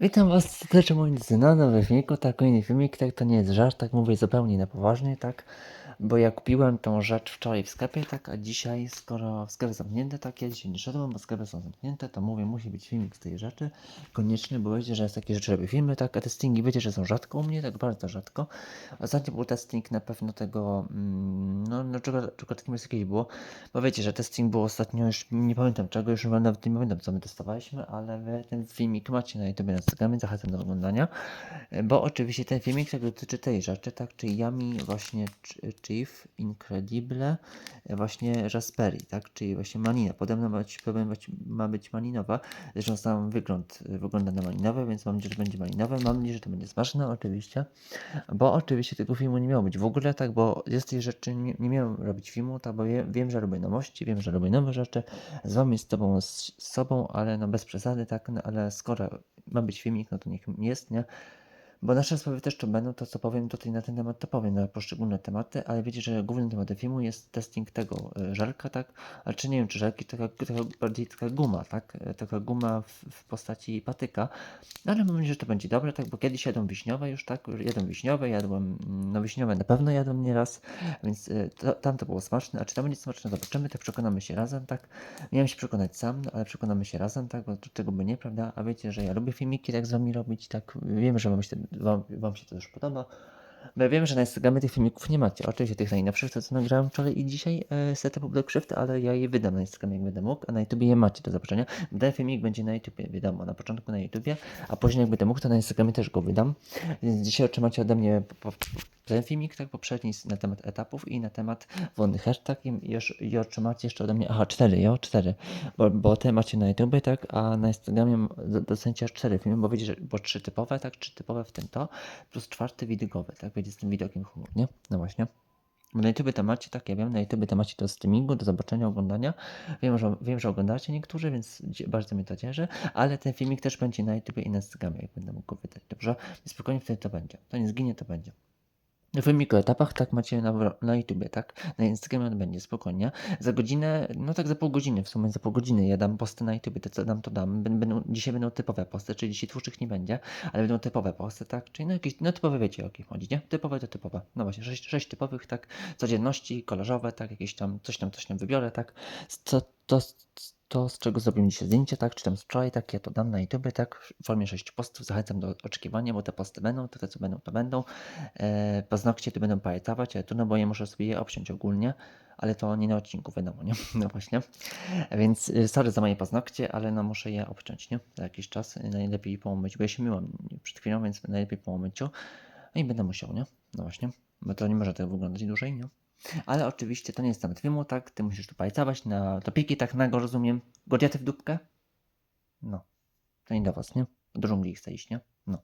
Witam was serdecznie moi drodzy na nowym filmiku, tak kolejny filmik, tak to nie jest żart, tak mówię zupełnie na poważnie, tak, bo ja kupiłem tą rzecz wczoraj w sklepie, tak, a dzisiaj, skoro sklepy zamknięte, tak, ja dzisiaj nie szedłem, bo sklepy są zamknięte, to mówię, musi być filmik z tej rzeczy, koniecznie, bo wiecie, że z takie rzeczy robię filmy, tak, a testingi wiecie, że są rzadko u mnie, tak bardzo rzadko, ostatnio był testing na pewno tego, mm, no, no czego, czego takim jest jakieś było, bo wiecie, że testing był ostatnio, już nie pamiętam czego, już nawet nie pamiętam co my testowaliśmy, ale wy ten filmik macie na YouTube, na Instagramie, zachęcam do oglądania, bo oczywiście ten filmik tak dotyczy tej rzeczy, tak, czyli Yami właśnie Ch- Chief Incredible e, właśnie Raspberry, tak, czyli właśnie malina, podobno ma być, ma być malinowa, zresztą sam wygląd e, wygląda na malinowe, więc mam nadzieję, że będzie malinowe, mam nadzieję, że to będzie smaczne oczywiście, bo oczywiście tego filmu nie miało być w ogóle, tak, bo z tej rzeczy nie, nie miałem robić filmu, tak, bo wiem, wiem, że robię nowości, wiem, że robię nowe rzeczy, z wami, z tobą, z, z sobą, ale no bez przesady, tak, no, ale skoro ma być filmik, no to niech jest, nie? Bo nasze sprawy też to będą, to co powiem tutaj na ten temat, to powiem na poszczególne tematy, ale wiecie, że głównym tematem filmu jest testing tego y, żelka, tak? Ale czy nie wiem, czy żelki, taka, taka bardziej taka guma, tak? Y, Taka guma w, w postaci patyka, no, ale mam nadzieję, że to będzie dobre, tak? Bo kiedyś jadłem wiśniowe już, tak? Jadłem wiśniowe, jadłem, mm, no wiśniowe na pewno jadłem nieraz, więc y, to, tam to było smaczne, a czy tam będzie smaczne, zobaczymy, tak przekonamy się razem, tak? Miałem się przekonać sam, no, ale przekonamy się razem, tak? Bo czego by nie, prawda? A wiecie, że ja lubię filmiki tak z wami robić, tak? Wiem, że wam się, wam, wam się to już podoba. Bo ja wiem, że na Instagramie tych filmików nie macie. Oczywiście tych najnowszych, to co nagrałem wczoraj i dzisiaj e, setup do ale ja je wydam na Instagramie, jak będę mógł, a na YouTubie je macie do zobaczenia. Ten filmik będzie na YouTubie, wiadomo, na początku na YouTubie, a później jak będę mógł, to na Instagramie też go wydam. Więc dzisiaj otrzymacie ode mnie ten filmik, tak poprzedni na temat etapów i na temat wolny hashtag i, już, i otrzymacie jeszcze ode mnie, aha, cztery, jo, cztery, bo, bo te macie na YouTubie, tak, a na Instagramie do- docenicie aż cztery filmy, bo wiecie, bo trzy typowe, tak, trzy typowe w tym to, plus czwarty widokowy, tak, będzie z tym widokiem humor, nie? No właśnie. Na YouTube to macie, tak, ja wiem, na YouTube to macie do streamingu, do zobaczenia, oglądania. Wiem, że, wiem, że oglądacie niektórzy, więc bardzo mnie to cieszy, ale ten filmik też będzie na YouTube i na Instagramie, jak będę mógł go wydać, dobrze? Więc spokojnie wtedy to będzie. To nie zginie, to będzie. Filmik o etapach, tak macie na, na YouTubie, tak? Na Instagramie będzie, spokojnie. Za godzinę, no tak za pół godziny, w sumie za pół godziny ja dam posty na YouTubie, to co dam, to dam. Bę- Będą, dzisiaj będą typowe posty, czyli dzisiaj twórczych nie będzie, ale będą typowe posty, tak? Czyli no jakieś, no typowe wiecie o jakich chodzi, nie? Typowe to typowe. No właśnie, sześć, sześć typowych, tak? Codzienności, kolorowe, tak? Jakieś tam, coś tam, coś tam wybiorę, tak? Co, to, to, z czego zrobiłem dzisiaj zdjęcie, tak? Czy tam z wczoraj, tak? Ja to dam na YouTubie, tak? W formie sześciu postów, zachęcam do oczekiwania, bo te posty będą, to te co będą, to będą. E, paznokcie tu będą pajetować, ale tu no bo ja muszę sobie je obciąć ogólnie, ale to nie na odcinku, wiadomo, nie? No właśnie. Więc y, sorry za moje paznokcie, ale no muszę je obciąć, nie? Za jakiś czas. Najlepiej po umyciu, bo ja się myłam przed chwilą, więc najlepiej po umyciu. No i będę musiał, nie? No właśnie. Bo to nie może tak wyglądać dłużej, nie? Ale oczywiście to nie jest temat filmu, tak? Ty musisz tu pajcować na topiki, tak nago rozumiem. Godziaty w dupkę? No. To nie do was, nie? Do dżungli chce iść, nie? No.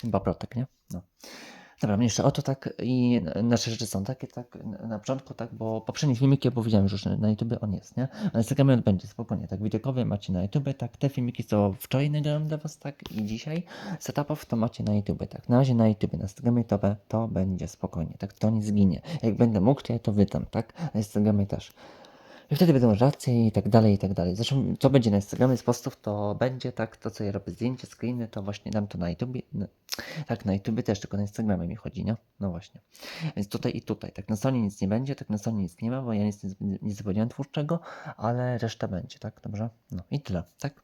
Ten paprotek, nie? No. Dobra, mniejsza o to tak i nasze rzeczy są takie, tak, na- początku, tak, bo poprzedni filmik ja powiedziałem, że już na YouTubie on jest, nie? Na Instagramie on będzie, spokojnie, tak, wideokowy macie na YouTubie, tak, te filmiki, co wczoraj nagrałem dla was, tak, i dzisiaj, setupów to macie na YouTubie, tak, na razie na YouTubie, na Instagramie to, to będzie spokojnie, tak, to nie zginie, jak będę mógł, to ja to wydam, tak, na Instagramie też. I wtedy będą relacje i tak dalej, i tak dalej. Zresztą, co będzie na Instagramie z postów, to będzie tak, to co ja robię zdjęcie, screeny, to właśnie dam to na YouTubie. No, tak, na YouTubie też, tylko na Instagramie mi chodzi, nie? No właśnie. Więc tutaj i tutaj. Tak, na stronie nic nie będzie, tak na stronie nic nie ma, bo ja nic nie, nie zapowiedziałem twórczego, ale reszta będzie, tak? Dobrze? No i tyle, tak?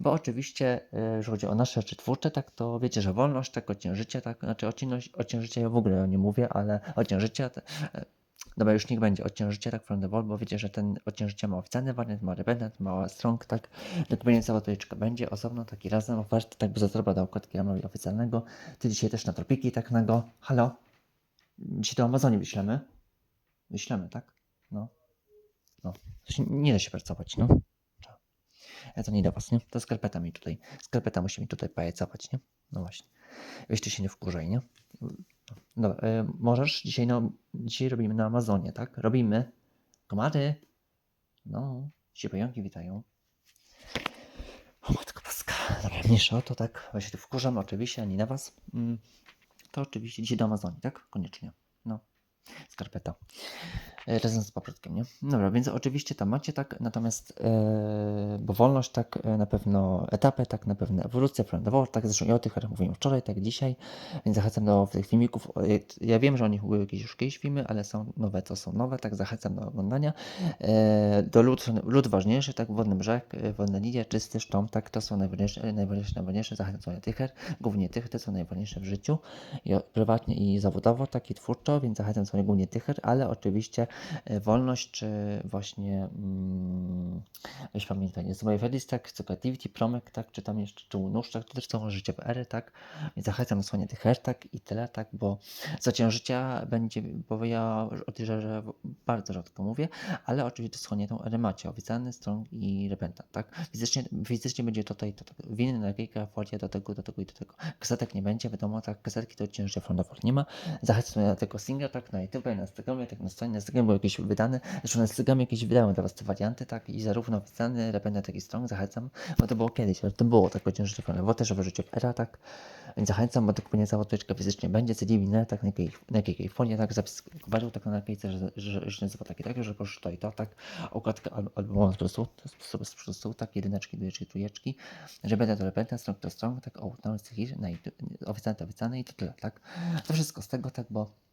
Bo oczywiście, y, jeżeli chodzi o nasze rzeczy twórcze, tak, to wiecie, że wolność, tak, odcień życia, tak, znaczy życia ja w ogóle nie mówię, ale odcień życia, te, Dobra, już niech będzie. Odcień życia, tak, from the wall, bo wiecie, że ten odcień życia ma oficjalny wariant, ma rebendant, ma strong, tak, dokładnie cała toliczka będzie osobno, taki razem, oferty, tak, by zatroba dał kotki ramowi oficjalnego, ty dzisiaj też na tropiki, tak, na go, halo, dzisiaj do Amazonii wyślemy, wyślemy, tak, no, no, nie da się pracować, no, ja to nie do was, nie, to skarpeta mi tutaj, skarpeta musi mi tutaj pajacować, nie, no właśnie, weźcie się nie wkurzaj, nie, Dobra, y, możesz dzisiaj, no, dzisiaj robimy na Amazonie, tak? Robimy. Komary. No, się pająki witają. O matko paska. Dobra, mniejsza o to, tak? Się tu wkurzam, oczywiście, ani na was. Mm, to oczywiście dzisiaj do Amazonii, tak? Koniecznie. No, skarpeta. E, razem z paprotkiem, nie? Dobra, więc oczywiście tam macie tak, natomiast, e, bo wolność tak e, na pewno etapy, tak na pewno ewolucja, prawda, tak zresztą ja o tych mówiłem wczoraj, tak dzisiaj, więc zachęcam do tych filmików, ja wiem, że o nich były jakieś już kiedyś filmy, ale są nowe, to są nowe, tak zachęcam do oglądania, e, do lód, lód ważniejszy, tak, wodny brzeg, wodne linie, czysty sztom, tak, to są najważniejsze, najważniejsze, najważniejsze, zachęcam do tych, głównie tych, te są najważniejsze w życiu, i prywatnie i zawodowo, tak i twórczo, więc zachęcam sobie głównie tycher, ale oczywiście wolność, czy właśnie mm, weź pamiętaj, jest Felis, tak, Creativity, Promek, tak, czy tam jeszcze, czy Unuszczak, to też są życiowe ery, tak, więc zachęcam do słuchania tych her, tak, i tyle, tak, bo za ciężycia będzie, bo ja o tej żerze bardzo rzadko mówię, ale oczywiście to słuchanie tą erę macie, obiecany, strong i repentant, tak, fizycznie, fizycznie będzie to, to to, tak, winy, naklejka, folia do tego, do tego i do tego, kasetek nie będzie, wiadomo, tak, kasetki to ciężar frontofor nie ma, zachęcam do tego singla, tak, na YouTube, na Instagramie, tak? Na stronie, na Instagramie były jakieś wydane, zresztą na Instagramie jakieś wydałem dla was te warianty, tak, i zarówno oficjalny, repentant, jak i strong, zachęcam, bo to było kiedyś, ale to było tak ciężar frontofor, też w życiu era, tak, więc zachęcam, bo to kupienie cała tyczka fizycznie będzie, CD winę, tak, na jakiej, na jakiej folie, tak, zapis kubaru, tak, na naklejce, że, że, że nazywa takie, tak, że proszę to i to, tak, okładka al- albumowa z prostu, z prostu, tak, jedyneczki, dwójeczki, trójeczki, że będę to repentant, strong to strong, tak, o, no, jest YouTube, oficjalne to oficjalne i to tyle, tak, to wszystko z tego, tak, bo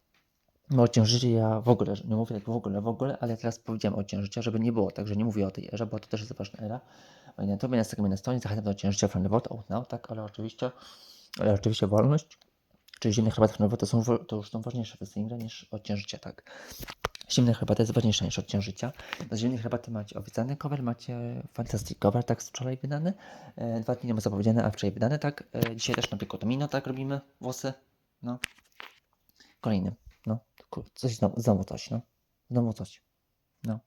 bo o ciężycie ja w ogóle, nie mówię tak w ogóle, w ogóle, ale teraz powiedziałem o ciężycie, żeby nie było tak, że nie mówię o tej erze, bo to też jest ważna era. Bo na na stronie zachęcam do ciężycia vote out now, tak, ale oczywiście, ale oczywiście wolność, czyli zimne herbaty vote to, są, to już są ważniejsze te single niż od ciężycia, tak. Zimne herbaty jest ważniejsza niż od ciężycia. Do zimnych herbaty macie oficjalny cover, macie fantastic cover, tak z wczoraj wydany. E, dwa dni temu zapowiedziane, a wczoraj wydane, tak. E, dzisiaj też na Picotomino, tak robimy włosy. No. Kolejny. Kur- Coś znowu, znowu coś, no. Znowu coś. No.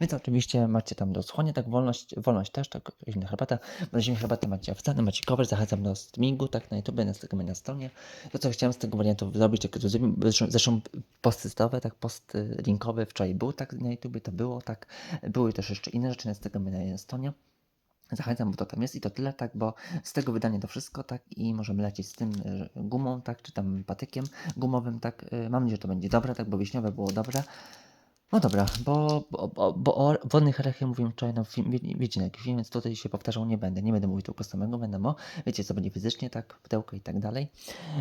Więc oczywiście macie tam do słuchania, tak wolność, wolność też, tak zimna herbata. Do zimnej herbaty macie oficjalny, macie cover, zachęcam do streamingu, tak na YouTube, na Instagramie, na stronie. To co chciałem z tego wariantu zrobić, zrobiłem, zresztą, zresztą testowe, tak post linkowy wczoraj był, tak na YouTube to było, tak. Były też jeszcze inne rzeczy na Instagramie, na stronie. Zachęcam, bo to tam jest i to tyle, tak, bo z tego wydania to wszystko, tak, i możemy lecieć z tym gumą, tak, czy tam patykiem gumowym, tak. y, Mam nadzieję, że to będzie dobre, tak, bo wiśniowe było dobre. No dobra, bo, bo, bo, bo o wodnych herach ja mówiłem wczoraj na film, wie, wiecie na jaki film, więc tutaj się powtarzał nie będę, nie będę mówił tylko samego, będę o, wiecie co będzie fizycznie, tak, pudełko i tak dalej.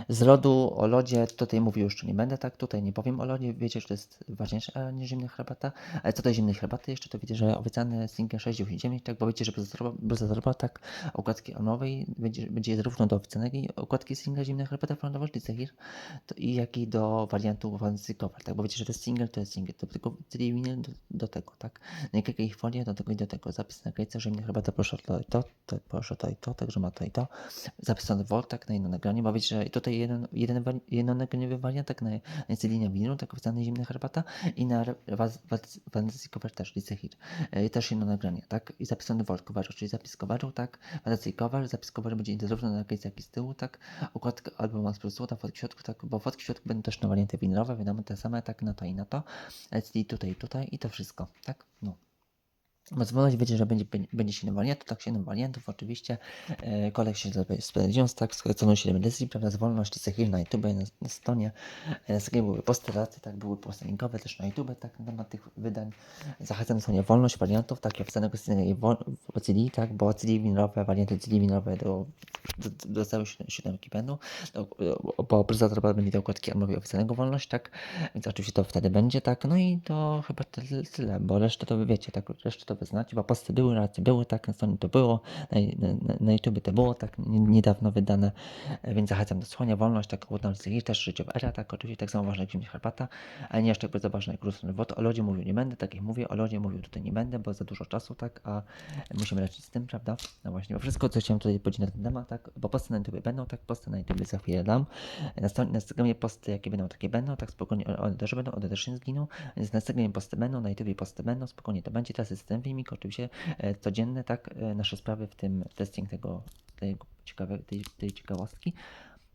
Z lodu, o lodzie, tutaj mówił jeszcze nie będę, tak, tutaj nie powiem o lodzie, wiecie, że to jest ważniejsze niż zimna herbata, ale co do zimnej herbaty jeszcze, to wiecie, że obiecany single 699, tak, bo wiecie, że bez zarobla, tak, okładki onowej będzie, będzie zarówno do oficjalnej okładki single zimna herbata frontowa, czyli Zahir, to i jak i do wariantu fantasy cover, tak, bo wiecie, że to jest single, to jest single, to tylko czyli winyl do, do tego, tak, na jakiej folie do tego i do tego, zapis na klejce, że mnie chyba to proszę to i to, to proszę to i to, także ma to i to, zapisany Voltak na jedno nagranie, bo wiecie, że tutaj jeden, jeden, jedno nagranie wariant, tak, na, na linia winylu, tak, oficjalny zimna herbata i na fantasy cover też, Lice Hit, e, też jedno nagranie, tak, i zapisany Volt cover, czyli zapis coveru, tak, fantasy cover, zapis cover będzie zarówno na klejce, jak i z tyłu, tak, okładka albo ma z przodu, ta fotki w środku, tak, bo fotki w środku będą też na warianty winylowe, wiadomo, te same, tak, na to i na to, LCD tutaj, tutaj i to wszystko, tak? No. Pozwolać wiecie, że będzie, będzie 7 wariantów, tak 7 wariantów oczywiście. E, kolek się spędził, tak, skrócono 7 edycji, prawda, z wolności na YouTube, na, na stronie. E, na stronie były posty raty, tak, były posty linkowe też na YouTube, tak, na temat tych wydań. Zachęcam do słuchania wolność wariantów, tak, i oficjalnego w CD, tak, bo CD winylowe, warianty CD winylowe do, do, do, całej siódemki będą. Do, bo prezentator będzie do okładki armowej oficjalnego wolność, tak, więc oczywiście to wtedy będzie, tak, no i to chyba tyle, tyle bo resztę to wy wiecie, tak, resztę to wy znacie, bo posty były, relacje były, tak, na stronie to było, na, na, na YouTube to było, tak, nie- niedawno wydane, e, więc zachęcam do słuchania, wolność, tak, łodność, też życiowa era, tak, oczywiście tak samo ważna jak zimna herbata, ale nie aż tak bardzo ważna jak różne wody, o lodzie mówił nie będę, tak jak mówię, o lodzie mówił tutaj nie będę, bo za dużo czasu, tak, a musimy lecieć z tym, prawda, no właśnie, bo wszystko, co chciałem tutaj powiedzieć na ten temat, tak, bo posty na YouTube będą, tak, posty na YouTube za chwilę dam, na stronie, na Instagramie posty, jakie będą, takie będą, tak spokojnie, one- też będą, one też nie zginą, więc na Instagramie posty będą, na YouTube posty będą, spokojnie to będzie, teraz jest ten filmik, oczywiście e, codzienny, tak, e, nasze sprawy, w tym testing tego, tego ciekawe, tej, tej ciekawostki.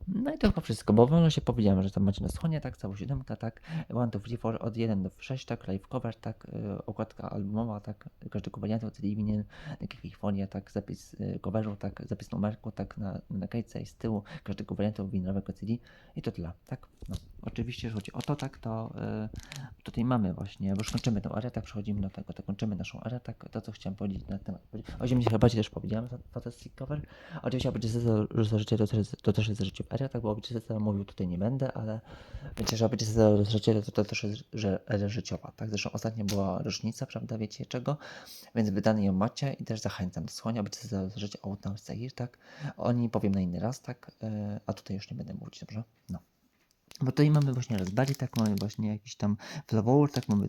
No i to chyba wszystko, bo wolno się powiedziałem, że tam macie na stronie, tak, cała siódemka, tak, 1, 2, 3, 4, od 1 do 6, tak, live cover, tak, e, okładka albumowa, tak, każdego wariantu, czyli winien, jakich folia, tak, zapis e, coveru, tak, zapis numerku, tak, na, na kajce i z tyłu każdego wariantu winowego CD i to tyle, tak, no, oczywiście, że chodzi o to, tak, to y, tutaj mamy właśnie, bo już kończymy tą erę, tak, przechodzimy do tego, to kończymy naszą erę, tak, to co chciałem powiedzieć na temat. O ziemi chyba też powiedziałem, fa- Fantastic Cover. Oczywiście życie to też, jest- to też życie w erę, tak, za mówił tutaj nie będę, ale wiecie, że obycie za życie to, to też jest życiowa, tak, zresztą ostatnio była rocznica, prawda, wiecie czego, więc wydany ją macie i też zachęcam do słuchania, obycie za życie o Sahir, tak, oni powiem na inny raz, tak, y, a tutaj już nie będę mówić, dobrze, no. Bo tutaj mamy właśnie Raspberry, tak, mamy właśnie jakiś tam Flower, tak, mamy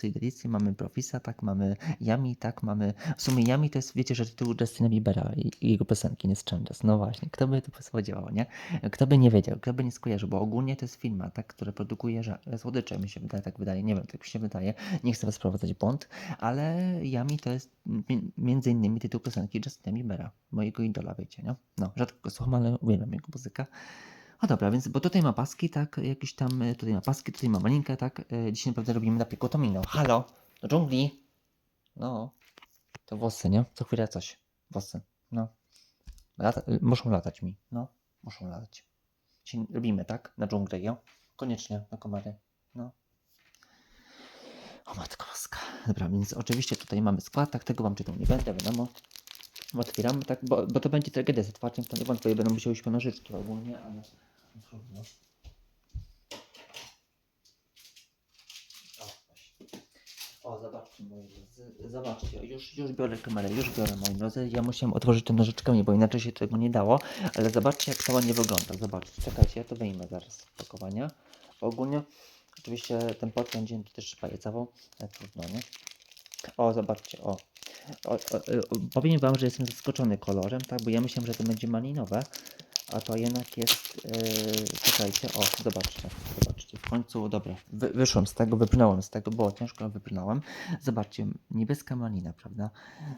tej Delicję, mamy Profisa, tak, mamy Yami, tak, mamy... W sumie Yami to jest, wiecie, że tytuł Justina Biebera i, jego piosenki, nie z Changes. No właśnie, kto by to spodziewał, nie? Kto by nie wiedział, kto by nie skojarzył, bo ogólnie to jest firma, tak, która produkuje słodycze, mi się wydaje, tak wydaje, nie wiem, tak mi się wydaje, nie chcę was wprowadzać błąd, ale Yami to jest mi- między innymi tytuł piosenki Justina Biebera, mojego idola, wiecie, nie? No, rzadko go słucham, ale uwielbiam jego muzykę. A dobra, więc, bo tutaj ma paski, tak, jakieś tam, y, tutaj ma paski, tutaj ma malinkę, tak, y, dzisiaj naprawdę robimy na Tomino. Halo, do dżungli. No, to włosy, nie? Co chwilę coś, włosy, no. Lata, y, muszą latać mi, no, muszą latać. Dzisiaj robimy, tak, na dżunglę, jo? Koniecznie, na komary, no. O matko boska. Dobra, więc oczywiście tutaj mamy skład, tak, tego wam czytał nie będę, wiadomo. Otwieramy, tak, bo, bo to będzie tragedia z otwarciem, to nie wątpię, będą musiały się ponożyczki ogólnie, ale trudno. O. O, zobaczcie moi drodzy, zobaczcie, już, już biorę kamerę, już biorę moi drodzy, ja musiałem otworzyć to nożyczkami, bo inaczej się tego nie dało, ale zobaczcie jak to ładnie wygląda, zobaczcie, czekajcie, ja to wyjmę zaraz z pakowania, ogólnie, oczywiście ten będzie mi też pajecował, ale trudno, nie? O, zobaczcie, o. O, o, o, powiem wam, że jestem zaskoczony kolorem, tak, bo ja myślałem, że to będzie malinowe, a to jednak jest, yy, czekajcie, o, zobaczcie, zobaczcie, w końcu, dobra, wy, wyszłem z tego, wypnąłem z tego, było ciężko, ale wypnąłem. Zobaczcie, niebieska malina, prawda,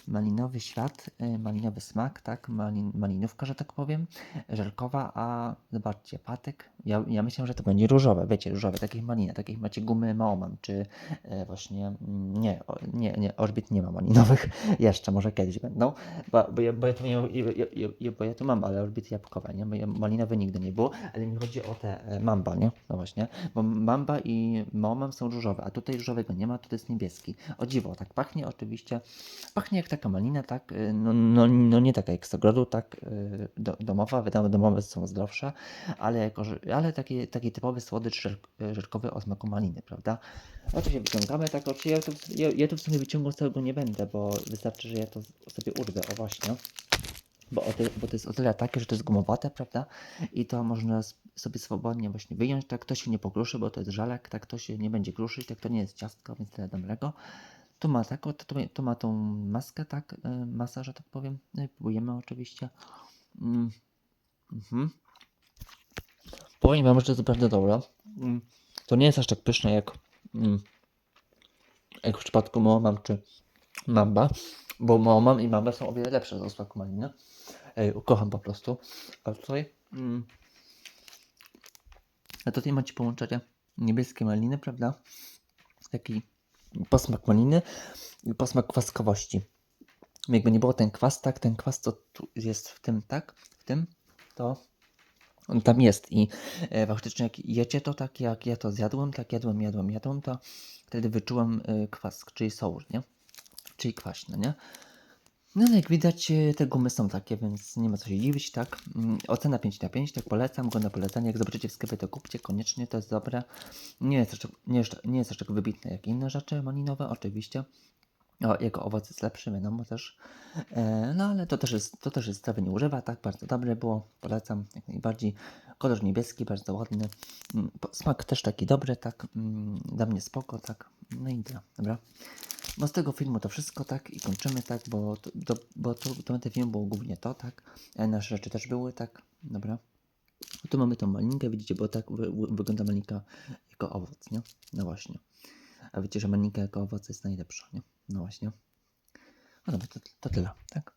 malinowy świat, yy, malinowy smak, tak, malin, malinówka, że tak powiem, żelkowa, a zobaczcie, patek, ja, ja myślałem, że to będzie różowe, wiecie, różowe, takich malina, takich macie gumy Maoman, czy e, właśnie, mm, nie, o, nie, nie, Orbit nie ma malinowych, jeszcze, może kiedyś będą, bo, bo, ja, bo, ja, tu ja, ja, ja, bo ja tu mam, ale Orbit jabłkowe, nie, bo ja, malinowe nigdy nie było, ale mi chodzi o te e, Mamba, nie, no właśnie, bo Mamba i Maoman są różowe, a tutaj różowego nie ma, tutaj jest niebieski, o dziwo, tak pachnie oczywiście, pachnie jak taka malina, tak, e, no, no, no nie taka jak z ogrodu, tak, e, do, domowa, wiadomo, domowe są zdrowsze, ale, jako, że, ale taki, taki typowy słodycz żelkowy o smaku maliny, prawda? Oczywiście wyciągamy tak, oczywiście ja, ja, ja w sumie wyciągał całego nie będę, bo wystarczy, że ja to sobie urwę, o właśnie. Bo, o ty, bo to jest o tyle takie, że to jest gumowate, prawda? I to można sobie swobodnie właśnie wyjąć, tak to się nie pokruszy, bo to jest żelek, tak to się nie będzie kruszyć, tak to nie jest ciastko, więc tyle dobrego. Tu ma taką, to, to, ma tą maskę, tak, y, masa, że tak powiem. No próbujemy oczywiście. Mm. Mhm. Powiem wam, że to jest naprawdę dobre. Mm. To nie jest aż tak pyszne jak, mm, jak w przypadku Moomam czy Mamba, bo Moomam i Mamba są o wiele lepsze z smaku maliny. Ej, kocham po prostu. A tutaj, mm, a tutaj macie połączenie niebieskie maliny, prawda? Taki posmak maliny i posmak kwaskowości. Jakby nie było ten kwas, tak, ten kwas co tu jest w tym, tak, w tym, to on tam jest i e, faktycznie jak jecie to tak, jak ja to zjadłem, tak jadłem, jadłem, jadłem, to wtedy wyczułem e, kwas, czyli sour, nie? Czyli kwaśny, nie? No ale jak widać e, te gumy są takie, więc nie ma co się dziwić, tak? Mm, Ocena 5 na 5, tak polecam, go na polecenie. Jak zobaczycie w sklepie to kupcie, koniecznie, to jest dobre. Nie jest jest, nie jest aż tak wybitne jak inne rzeczy malinowe, oczywiście. O, jego owoc jest lepszy, wiadomo też. E, no ale to też jest, to też jest nie używa, tak? Bardzo dobre było, polecam jak najbardziej. Kolor niebieski, bardzo ładny. Mm, Smak też taki dobry, tak? Mm, Dla mnie spoko, tak? No i tyle, dobra. No z tego filmu to wszystko, tak? I kończymy, tak? Bo, to, do, bo to, tematem filmu było głównie to, tak? E, nasze rzeczy też były, tak? Dobra. Tu mamy tą malinkę, widzicie, bo tak wy, wy, wygląda malinka jako owoc, nie? No właśnie. A wiecie, że malinka jako owoc jest najlepsza, nie? No właśnie. No dobra, to, to tyle, tak?